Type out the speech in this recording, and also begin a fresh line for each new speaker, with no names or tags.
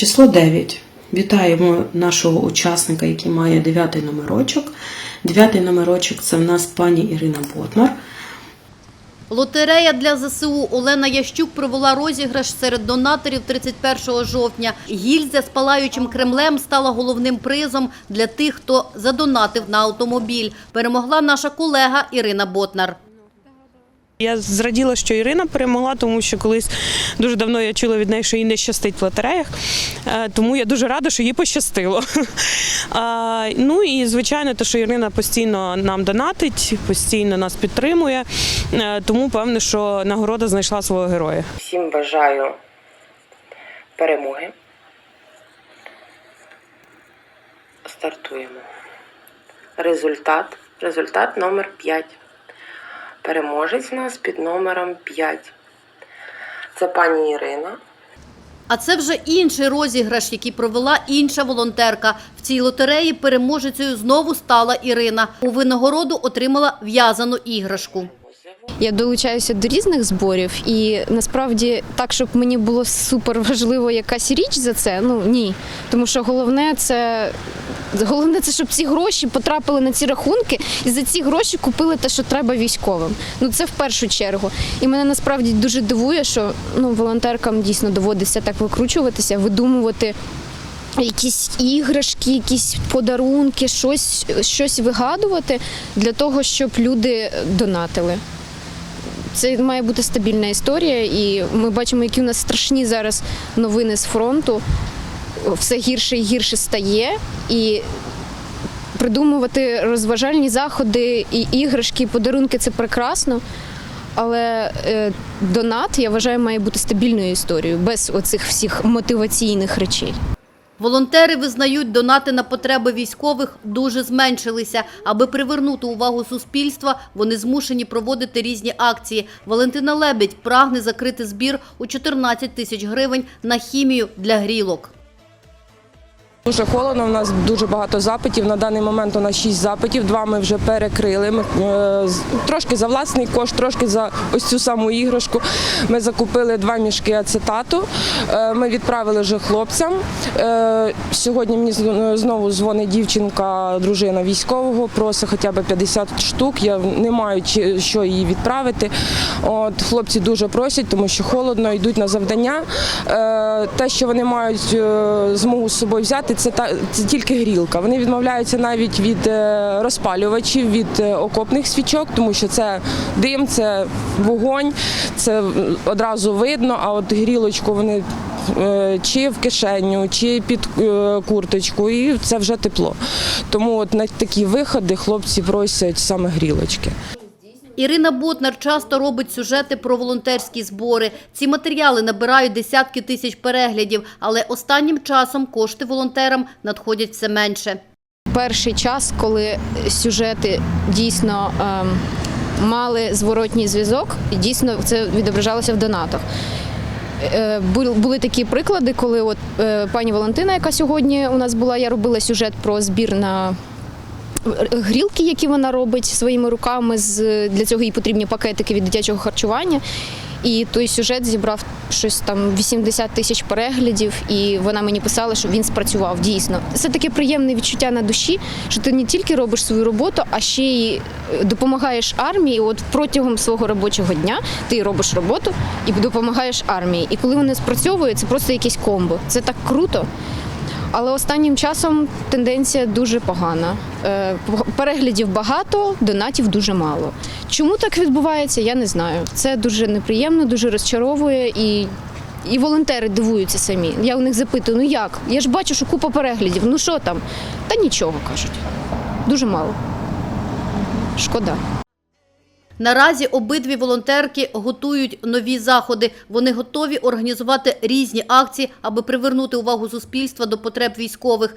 Число 9. Вітаємо нашого учасника, який має дев'ятий номерочок. Дев'ятий номерочок це в нас пані Ірина Ботнар.
Лотерея для ЗСУ Олена Ящук провела розіграш серед донаторів 31 жовтня. Гільза з палаючим Кремлем стала головним призом для тих, хто задонатив на автомобіль. Перемогла наша колега Ірина Ботнар.
Я зраділа, що Ірина перемогла, тому що колись дуже давно я чула від неї, що їй не щастить в лотереях. Е, Тому я дуже рада, що їй пощастило. Ну і звичайно, те, що Ірина постійно нам донатить, постійно нас підтримує. Е, Тому певно, що нагорода знайшла свого героя.
Всім бажаю перемоги. Стартуємо. Результат. Результат номер 5. Переможець у нас під номером 5. Це пані Ірина.
А це вже інший розіграш, який провела інша волонтерка. В цій лотереї переможецею знову стала Ірина. У винагороду отримала в'язану іграшку.
Я долучаюся до різних зборів, і насправді так, щоб мені було супер важливо якась річ за це. Ну ні. Тому що головне це головне це, щоб ці гроші потрапили на ці рахунки, і за ці гроші купили те, що треба військовим. Ну це в першу чергу. І мене насправді дуже дивує, що ну волонтеркам дійсно доводиться так викручуватися, видумувати. Якісь іграшки, якісь подарунки, щось, щось вигадувати для того, щоб люди донатили. Це має бути стабільна історія, і ми бачимо, які у нас страшні зараз новини з фронту. Все гірше і гірше стає. І придумувати розважальні заходи і іграшки, і подарунки це прекрасно. Але е, донат, я вважаю, має бути стабільною історією, без оцих всіх мотиваційних речей.
Волонтери визнають, донати на потреби військових дуже зменшилися. Аби привернути увагу суспільства, вони змушені проводити різні акції. Валентина Лебедь прагне закрити збір у 14 тисяч гривень на хімію для грілок.
Дуже холодно, у нас дуже багато запитів. На даний момент у нас шість запитів, два ми вже перекрили. Ми, е, трошки за власний кошт, трошки за ось цю саму іграшку. Ми закупили два мішки ацетату. Е, ми відправили вже хлопцям. Е, сьогодні мені знову дзвонить дівчинка, дружина військового, просить хоча б 50 штук. Я не маю що їй відправити. От, хлопці дуже просять, тому що холодно, йдуть на завдання. Те, що вони мають змогу з собою взяти, це, та, це тільки грілка. Вони відмовляються навіть від е, розпалювачів, від е, окопних свічок, тому що це дим, це вогонь, це одразу видно, а от грілочку вони е, чи в кишеню, чи під курточку, і це вже тепло. Тому от на такі виходи хлопці просять саме грілочки.
Ірина Ботнар часто робить сюжети про волонтерські збори. Ці матеріали набирають десятки тисяч переглядів, але останнім часом кошти волонтерам надходять все менше.
Перший час, коли сюжети дійсно ем, мали зворотній зв'язок, дійсно це відображалося в донатах. Е, Були такі приклади, коли от е, пані Валентина, яка сьогодні у нас була, я робила сюжет про збір на грілки, які вона робить своїми руками. З для цього їй потрібні пакетики від дитячого харчування. І той сюжет зібрав щось там 80 тисяч переглядів, і вона мені писала, що він спрацював дійсно. Це таке приємне відчуття на душі, що ти не тільки робиш свою роботу, а ще й е, допомагаєш армії. От протягом свого робочого дня ти робиш роботу і допомагаєш армії. І коли вони спрацьовують, це просто якесь комбо. Це так круто. Але останнім часом тенденція дуже погана. Е, Переглядів багато, донатів дуже мало. Чому так відбувається, я не знаю. Це дуже неприємно, дуже розчаровує і. І волонтери дивуються самі. Я у них запитую, ну як? Я ж бачу, що купа переглядів. Ну що там? Та нічого кажуть. Дуже мало. Шкода.
Наразі обидві волонтерки готують нові заходи. Вони готові організувати різні акції, аби привернути увагу суспільства до потреб військових.